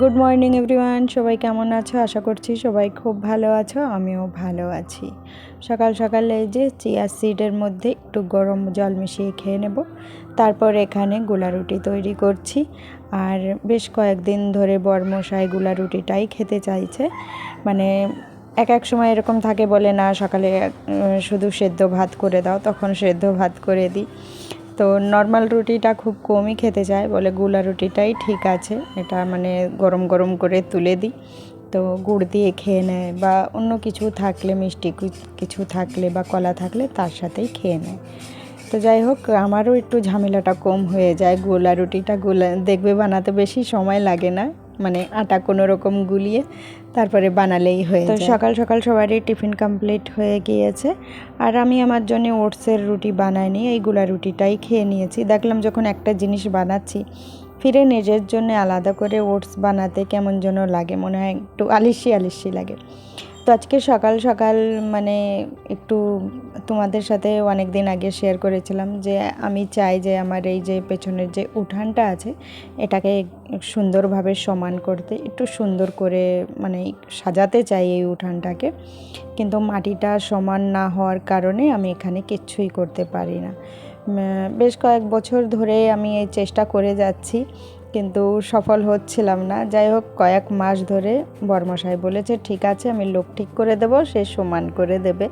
Good morning everyone সবাই কেমন আছো? আশা করছি সবাই খুব ভালো আছো, আমিও ভালো আছি। সকাল সকালে এই যে চিয়া সিডের মধ্যে একটু গরম জল মিশিয়ে খেয়ে নেব। তারপর এখানে গুলা রুটি তৈরি করছি। আর বেশ কয়েকদিন ধরে বরমশাই গুলা রুটিটাই খেতে চাইছে। মানে এক এক সময় এরকম থাকে বলে, না, সকালে শুধু সেদ্ধ ভাত করে দাও, তখন সেদ্ধ ভাত করে দিই। তো নর্মাল রুটিটা খুব কমই খেতে চায়, বলে গুলা রুটিটাই ঠিক আছে। এটা মানে গরম গরম করে তুলে দিই। তো গুড় দিয়ে খেয়ে নেয় বা অন্য কিছু থাকলে, মিষ্টি কিছু থাকলে বা কলা থাকলে তার সাথেই খেয়ে নেয়। তো যাই হোক, আমারও একটু ঝামেলাটা কম হয়ে যায়। গোলা রুটিটা গোলা দেখবে বানাতে বেশি সময় লাগে না। মানে আটা কোনো রকম গুলিয়ে তারপরে বানালেই হয়ে তো সকাল সকাল সবারই টিফিন কমপ্লিট হয়ে গিয়েছে। আর আমি আমার জন্য ওটসের রুটি বানাইনি এই গুলা রুটিটাই খেয়ে নিয়েছি। দেখলাম যখন একটা জিনিস বানাচ্ছি ফিরে নিজের জন্য আলাদা করে ওটস বানাতে কেমন যেন লাগে মনে হয় একটু আলিশি আলিশি লাগে। তো আজকে সকাল সকাল মানে একটু তোমাদের সাথে অনেক দিন আগে শেয়ার করেছিলাম যে আমি চাই যে আমার এই যে পেছনের যে উঠানটা আছে, এটাকে সুন্দরভাবে সমান করতে, একটু সুন্দর করে মানে সাজাতে চাই এই উঠানটাকে। কিন্তু মাটিটা সমান না হওয়ার কারণে আমি এখানে কিচ্ছুই করতে পারি না। বেশ কয়েক বছর ধরে আমি এই চেষ্টা করে যাচ্ছি। কিন্তু সফল হচ্ছিলাম না। যাই হোক, কয়েক মাস ধরে বর্মশাই বলেছে, ঠিক আছে, আমি লোক ঠিক করে দেব, সে সমান করে দেবে।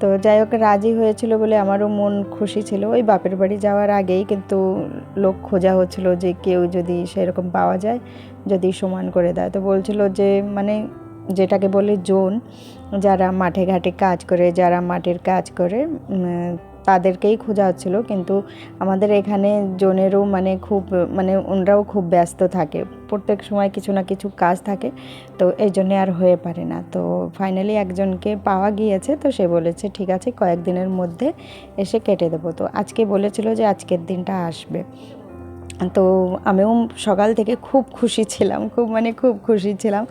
তো যাই হোক, রাজি হয়েছিল বলে আমারও মন খুশি ছিল। ওই বাপের বাড়ি যাওয়ার আগেই কিন্তু লোক খোঁজা হচ্ছিল যে কেউ যদি সেরকম পাওয়া যায়, যদি সমান করে দেয়। তো বলছিল যে মানে যেটাকে বলে জোন, যারা মাঠে ঘাটে কাজ করে, যারা মাঠের কাজ করে তাদেরকেই খোঁজা হচ্ছিল, কিন্তু আমাদের এখানে জোনেরও মানে খুব মানে ওনরাও খুব ব্যস্ত থাকে। প্রত্যেক সময় কিছু না কিছু কাজ থাকে, তো এই জন্যে আর হয়ে পারে না। তো ফাইনালি একজনকে পাওয়া গিয়েছে, তো সে বলেছে, ঠিক আছে, কয়েকদিনের মধ্যে এসে কেটে দেবো। তো আজকে বলেছিল যে আজকের দিনটা আসবে। তো আমিও সকাল থেকে খুব খুশি ছিলাম, খুব মানে খুব খুশি ছিলাম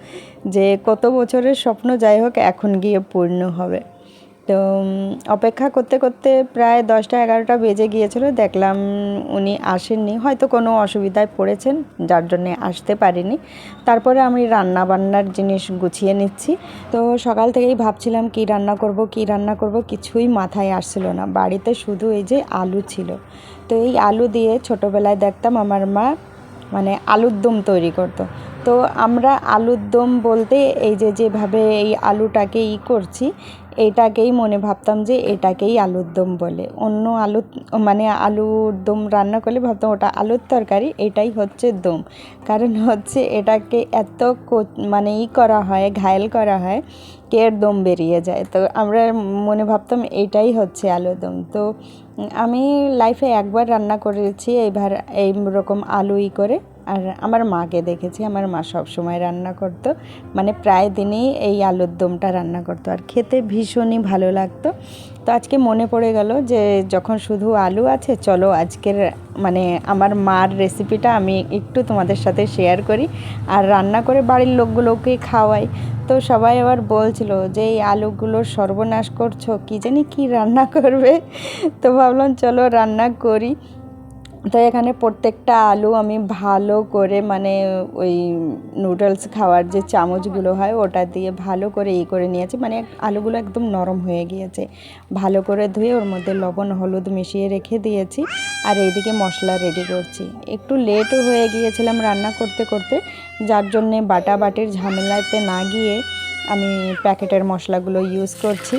যে কত বছরের স্বপ্ন যাই হোক, এখন গিয়ে পূর্ণ হবে। তো অপেক্ষা করতে করতে প্রায় দশটা এগারোটা বেজে গিয়েছিল, দেখলাম উনি আসেননি। হয়তো কোনো অসুবিধায় পড়েছেন, যার জন্যে আসতে পারিনি। তারপরে আমি রান্না বান্নার জিনিস গুছিয়ে নিচ্ছি। তো সকাল থেকেই ভাবছিলাম, কি রান্না করব, কি রান্না করব, কিছুই মাথায় আসছিল না। বাড়িতে শুধু এই যে আলু ছিল। তো এই আলু দিয়ে ছোটোবেলায় দেখতাম আমার মা মানে আলুর দম তৈরি করতো। তো আমরা আলুর দম বলতে এই যে যেভাবে এই আলুটাকে ই করছি, এটাকেই মনে ভাবতাম যে এটাকেই আলুর দম বলে। অন্য আলু মানে আলুর দম রান্না করলে ভাবতাম ওটা আলুর তরকারি, এটাই হচ্ছে দম। কারণ হচ্ছে এটাকে এত মানে ই করা হয়, ঘায়েল করা হয় কের দম বেরিয়ে যায়। তো আমরা মনে ভাবতাম এটাই হচ্ছে আলুর দম। তো আমি লাইফে একবার রান্না করেছি, এইবার এই রকম আলু ই করে। আর আমার মাকে দেখেছি, আমার মা সব সময় রান্না করতো। মানে প্রায় দিনই এই আলুর দমটা রান্না করতো আর খেতে ভীষণই ভালো লাগতো। তো আজকে মনে পড়ে গেল যে যখন শুধু আলু আছে, চলো আজকের মানে আমার মার রেসিপিটা আমি একটু তোমাদের সাথে শেয়ার করি আর রান্না করে বাড়ির লোকগুলোকে খাওয়াই। তো সবাই আবার বলছিল যে, এই আলুগুলোর সর্বনাশ করছ, কী জানি কী রান্না করবে? তো ভাবলাম, চলো রান্না করি। তো এখানে প্রত্যেকটা আলু আমি ভালো করে মানে ওই নুডলস খাওয়ার যে চামচগুলো হয়, ওটা দিয়ে ভালো করে ই করে নিয়েছি। মানে আলুগুলো একদম নরম হয়ে গিয়েছে। ভালো করে ধুয়ে ওর মধ্যে লবণ, হলুদ মিশিয়ে রেখে দিয়েছি আর এইদিকে মশলা রেডি করছি। একটু লেটও হয়ে গিয়েছিলাম রান্না করতে করতে, যার জন্যে বাটা বাটির ঝামেলাতে না গিয়ে আমি প্যাকেটের মশলাগুলো ইউজ করছি।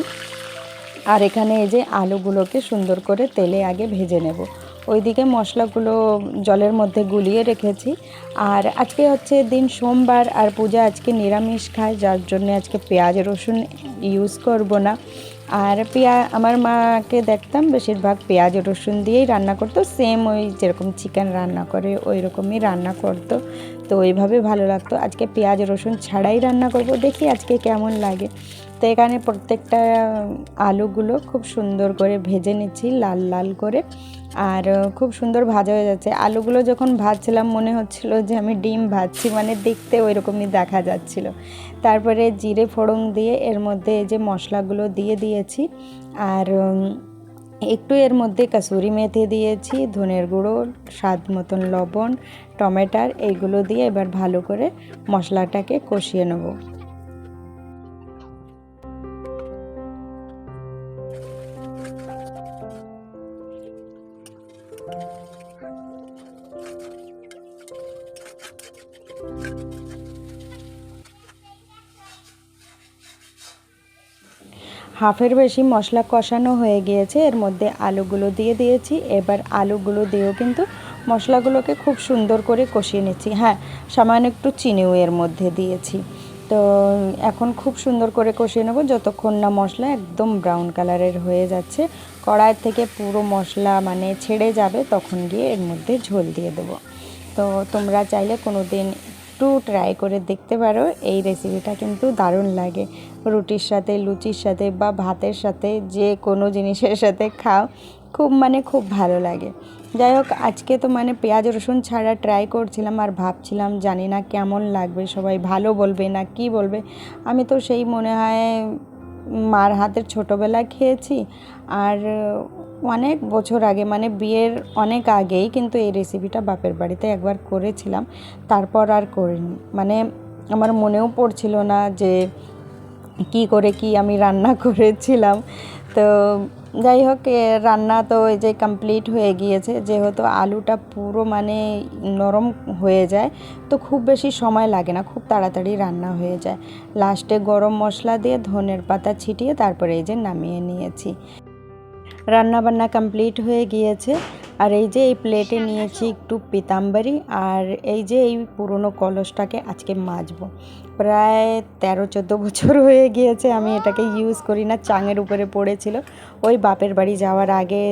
আর এখানে এই যে আলুগুলোকে সুন্দর করে তেলে আগে ভেজে নেব। ওইদিকে মশলাগুলো জলের মধ্যে গুলিয়ে রেখেছি। আর আজকে হচ্ছে দিন সোমবার আর পূজা আজকে নিরামিষ খায়, যার জন্য আজকে পেঁয়াজ, রসুন ইউজ করব না। আর পেঁয়া, আমার মাকে দেখতাম বেশিরভাগ পেঁয়াজ, রসুন দিয়েই রান্না করতো সেম ওই যেরকম চিকেন রান্না করে ওই রকমই রান্না করতো। তো ওইভাবে ভালো লাগতো। আজকে পেঁয়াজ, রসুন ছাড়াই রান্না করব, দেখি আজকে কেমন লাগে। তো এখানে প্রত্যেকটা আলুগুলো খুব সুন্দর করে ভেজে নিচ্ছি, লাল লাল করে। আর খুব সুন্দর ভাজা হয়ে যাচ্ছে। আলুগুলো যখন ভাজছিলাম, মনে হচ্ছিল যে আমি ডিম ভাজছি মানে দেখতে ওই রকমই দেখা যাচ্ছিল। তারপরে জিরে ফোড়ন দিয়ে এর মধ্যে যে মশলাগুলো দিয়ে দিয়েছি। আর একটু এর মধ্যে কাসুরি মেথি দিয়েছি, ধনের গুঁড়ো, স্বাদ মতন লবণ, টমেটার, এইগুলো দিয়ে এবার ভালো করে মশলাটাকে কষিয়ে নেব। হাফের বেশি মশলা কষানো হয়ে গিয়েছে, এর মধ্যে আলুগুলো দিয়ে দিয়েছি। এবার আলুগুলো দিয়েও কিন্তু মশলাগুলোকে খুব সুন্দর করে কষিয়ে নিচ্ছি। হ্যাঁ সামান্য একটু চিনিও এর মধ্যে দিয়েছি। তো এখন খুব সুন্দর করে কষিয়ে নেব। যতক্ষণ না মশলা একদম ব্রাউন কালারের হয়ে যাচ্ছে, কড়াই থেকে পুরো মশলা মানে ছেড়ে যাবে, তখন গিয়ে এর মধ্যে ঝোল দিয়ে দেবো। তো তোমরা চাইলে কোনো দিন একটু ট্রাই করে দেখতে পারো। এই রেসিপিটা কিন্তু দারুণ লাগে। রুটির সাথে, লুচির সাথে বা ভাতের সাথে যে কোনো জিনিসের সাথে খাও, খুব মানে খুব ভালো লাগে। যাই হোক, আজকে তো মানে পেঁয়াজ, রসুন ছাড়া ট্রাই করছিলাম আর ভাবছিলাম জানি না কেমন লাগবে, সবাই ভালো বলবে না কি বলবে। আমি তো সেই মনে হয় মার হাতের ছোটোবেলায় খেয়েছি। আর অনেক বছর আগে মানে বিয়ের অনেক আগেই কিন্তু এই রেসিপিটা বাপের বাড়িতে একবার করেছিলাম। তারপর আর করিনি। মানে আমার মনেও পড়ছিল না যে কি করে কি আমি রান্না করেছিলাম। তো যাই হোক রান্না তো এই যে কমপ্লিট হয়ে গিয়েছে। যেহেতু আলুটা পুরো মানে নরম হয়ে যায়, তো খুব বেশি সময় লাগে না, খুব তাড়াতাড়ি রান্না হয়ে যায়। লাস্টে গরম মশলা দিয়ে ধনের পাতা ছিটিয়ে তারপরে এই যে নামিয়ে নিয়েছি। রান্না বান্না কমপ্লিট হয়ে গিয়েছে। আর এই যে এই প্লেটে নিয়েছি একটু পিতাম্বরি, আর এই যে এই পুরনো কলসটাকে আজকে মাজবো। প্রায় তেরো, চোদ্দ বছর হয়ে গিয়েছে, আমি এটাকে ইউজ করি না, চাঙের উপরে পড়েছিল। ওই বাপের বাড়ি যাওয়ার আগে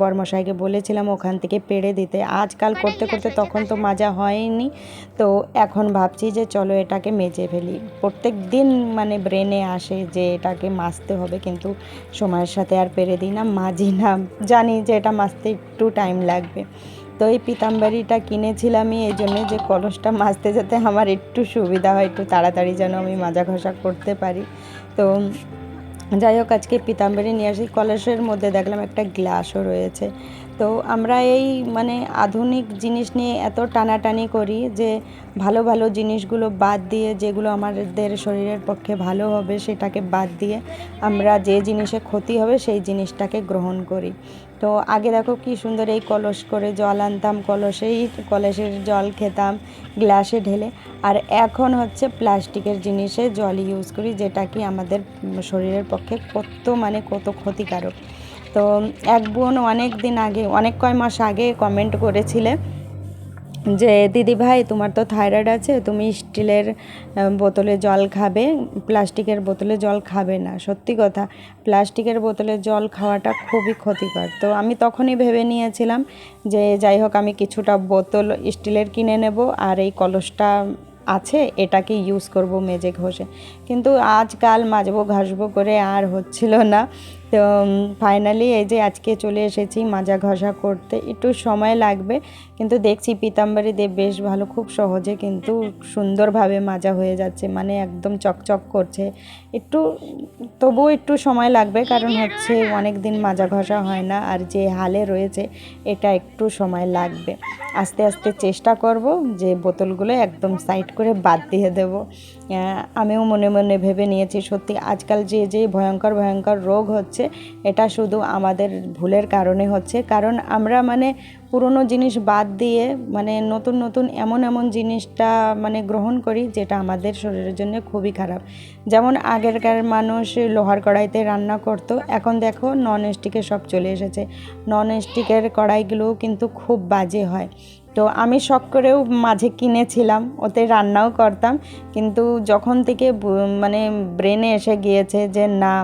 বর্মশাইকে বলেছিলাম ওখান থেকে পেড়ে দিতে। আজকাল করতে করতে তখন তো মাজা হয়নি, তো এখন ভাবছি যে চলো এটাকে মেজে ফেলি। প্রত্যেক দিন মানে ব্রেনে আসে যে এটাকে মাজতে হবে, কিন্তু সময়ের সাথে আর পেরে দিই না, মাজি না। জানি যে এটা মাজতে একটু টাইম লাগবে। তো এই পিতাম্বারিটা কিনেছিলামই এই জন্য যে কলসটা মাজতে যেতে আমার একটু সুবিধা হয়, একটু তাড়াতাড়ি যেন আমি মাজা ঘষা করতে পারি। তো যাই হোক, আজকে পিতাম্বরী নিয়ে আসি। কলসের মধ্যে দেখলাম একটা গ্লাসও রয়েছে। তো আমরা এই মানে আধুনিক জিনিস নিয়ে এত টানাটানি করি যে ভালো ভালো জিনিসগুলো বাদ দিয়ে, যেগুলো আমাদের শরীরের পক্ষে ভালো হবে সেটাকে বাদ দিয়ে আমরা যে জিনিসে ক্ষতি হবে সেই জিনিসটাকে গ্রহণ করি। তো আগে দেখো কি সুন্দর এই কলস করে জল আনতাম, কলসেই কলসের জল খেতাম গ্লাসে ঢেলে। আর এখন হচ্ছে প্লাস্টিকের জিনিসে জল ইউজ করি, যেটা কি আমাদের শরীরের পক্ষে কত মানে কত ক্ষতিকারক। তো এক বোন অনেক দিন আগে, অনেক কয় মাস আগে কমেন্ট করেছিলে যে, দিদি ভাই, তোমার তো থাইরয়েড আছে, তুমি স্টিলের বোতলে জল খাবে, প্লাস্টিকের বোতলে জল খাবে না। সত্যি কথা, প্লাস্টিকের বোতলে জল খাওয়াটা খুবই ক্ষতিকর। তো আমি তখনই ভেবে নিয়েছিলাম যে, যাই হোক, আমি কিছুটা বোতল স্টিলের কিনে নেব, আর এই কলসটা আছে, এটাকে ইউজ করব মেজে ঘষে। কিন্তু আজকাল মাজবো ঘাসবো করে আর হচ্ছিল না। তো ফাইনালি এই যে আজকে চলে এসেছি মাজা ঘষা করতে। একটু সময় লাগবে, কিন্তু দেখছি পিতাম্বরী দেব বেশ ভালো, খুব সহজে কিন্তু সুন্দরভাবে মাজা হয়ে যাচ্ছে মানে একদম চকচক করছে। একটু, তবুও একটু সময় লাগবে, কারণ হচ্ছে অনেক দিন মাজা ঘষা হয় না, আর যে হালে রয়েছে, এটা একটু সময় লাগবে। আস্তে আস্তে চেষ্টা করব যে বোতলগুলো একদম সাইড করে বাদ দিয়ে দেব। আমিও মনে মনে ভেবে নিয়েছি, সত্যি আজকাল যে যে ভয়ঙ্কর ভয়ঙ্কর রোগ হচ্ছে এটা শুধু আমাদের ভুলের কারণে হচ্ছে। কারণ আমরা মানে পুরনো জিনিস বাদ দিয়ে মানে নতুন নতুন এমন এমন জিনিসটা মানে গ্রহণ করি যেটা আমাদের শরীরের জন্য খুবই খারাপ। যেমন আগেরকার মানুষ লোহার কড়াইতে রান্না করতো, এখন দেখো নন স্টিকের সব চলে এসেছে। নন স্টিকের কড়াইগুলোও কিন্তু খুব বাজে হয়। তো আমি শখ করেও মাঝে কিনেছিলাম, ওতে রান্নাও করতাম। কিন্তু যখন থেকে মানে ব্রেনে এসে গিয়েছে যে না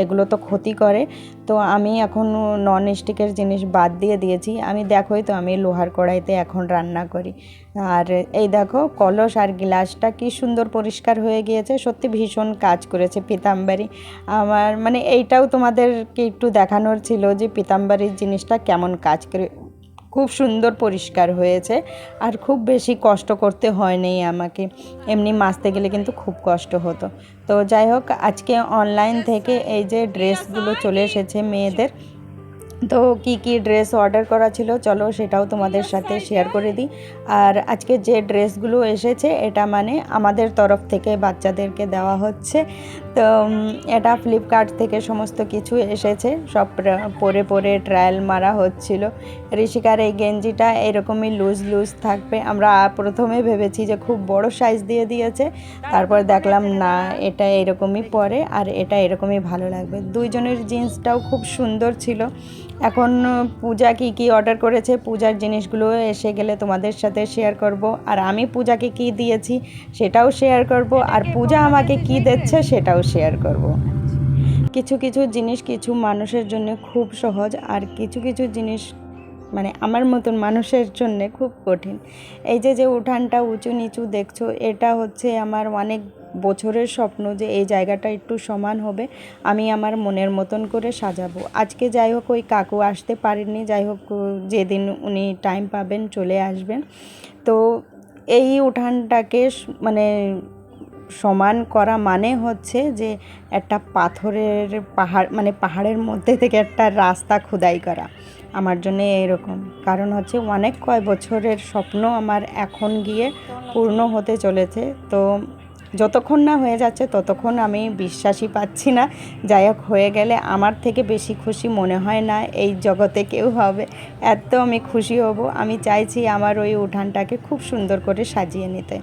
এগুলো তো ক্ষতি করে। তো আমি এখন নন স্টিকের জিনিস বাদ দিয়ে দিয়েছি। আমি দেখোই তো আমি লোহার কড়াইতে এখন রান্না করি। আর এই দেখো কলস আর গ্লাসটা কি সুন্দর পরিষ্কার হয়ে গিয়েছে। সত্যি ভীষণ কাজ করেছে পিতাম্বারি। আমার মানে এইটাও তোমাদেরকে একটু দেখানোর ছিল যে পিতাম্বারির জিনিসটা কেমন কাজ করে খুব সুন্দর পরিষ্কার হয়েছে আর খুব বেশি কষ্ট করতে হয়নি আমাকে। এমনি মাছতে গেলে কিন্তু খুব কষ্ট হতো। তো যাই হোক, আজকে অনলাইন থেকে এই যে ড্রেসগুলো চলে এসেছে মেয়েদের তো কি কি ড্রেস অর্ডার করা ছিল, চলো সেটাও তোমাদের সাথে শেয়ার করে দিই। আর আজকে যে ড্রেসগুলো এসেছে, এটা মানে আমাদের তরফ থেকে বাচ্চাদেরকে দেওয়া হচ্ছে। তো এটা ফ্লিপকার্ট থেকে সমস্ত কিছু এসেছে, সব পরে পরে ট্রায়াল মারা হচ্ছিল। ঋষিকার এই গেঞ্জিটা এরকমই লুজ লুজ থাকবে। আমরা প্রথমে ভেবেছি যে খুব বড় সাইজ দিয়ে দিয়েছে, তারপর দেখলাম না, এটা এরকমই পরে আর এটা এরকমই ভালো লাগবে। দুইজনের জিন্সটাও খুব সুন্দর ছিল। এখন পূজা কি কি অর্ডার করেছে? পূজার জিনিসগুলো এসে গেলে তোমাদের সাথে শেয়ার করব। আর আমি পূজাকে কি দিয়েছি সেটাও শেয়ার করব। আর পূজা আমাকে কি দিচ্ছে সেটাও শেয়ার করব। কিছু কিছু জিনিস কিছু মানুষের জন্য খুব সহজ আর কিছু কিছু জিনিস মানে আমার মতন মানুষের জন্য খুব কঠিন। এই যে যে উঠানটা উঁচু নিচু দেখছ, এটা হচ্ছে আমার অনেক বছরের স্বপ্ন যে এই জায়গাটা একটু সমান হবে, আমি আমার মনের মতন করে সাজাবো। আজকে যাই হোক, ওই কাকু আসতে পারেননি। যাই হোক যেদিন উনি টাইম পাবেন চলে আসবেন। তো এই উঠানটাকে মানে সমান করা মানে হচ্ছে যে একটা পাথরের পাহাড় মানে পাহাড়ের মধ্যে থেকে একটা রাস্তা খোদাই করা। আমার জন্য এরকম। কারণ হচ্ছে অনেক কয় বছরের স্বপ্ন আমার এখন গিয়ে পূর্ণ হতে চলেছে। তো যতক্ষণ না হয়ে যাচ্ছে ততক্ষণ আমি বিশ্বাসই পাচ্ছি না। যাই হোক, হয়ে গেলে আমার থেকে বেশি খুশি মনে হয় না এই জগতে কেউ হবে। এত আমি খুশি হব। আমি চাইছি আমার ওই উঠানটাকে খুব সুন্দর করে সাজিয়ে নিতে।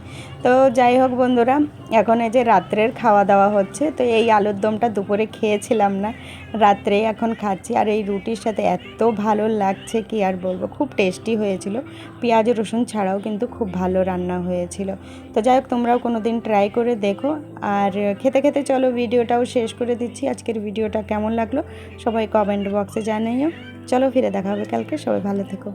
তো যাই হোক বন্ধুরা, এখন এই যে রাত্রের খাওয়া দাওয়া হচ্ছে, তো এই আলুর দমটা দুপুরে খেয়েছিলাম না। রাত্রে এখন খাচ্ছি। আর এই রুটির সাথে এত ভালো লাগছে, কি আর বলব? খুব টেস্টি হয়েছিল। পেঁয়াজ, রসুন ছাড়াও কিন্তু খুব ভালো রান্না হয়েছিল। তো যাই হোক, তোমরাও কোনো দিন ট্রাই করে দেখো। আর খেতে খেতে চলো ভিডিওটাও শেষ করে দিচ্ছি। আজকের ভিডিওটা কেমন লাগল সবাই কমেন্ট বক্সে জানাইও চলো ফিরে দেখা হবে কালকে। সবাই ভালো থেকো।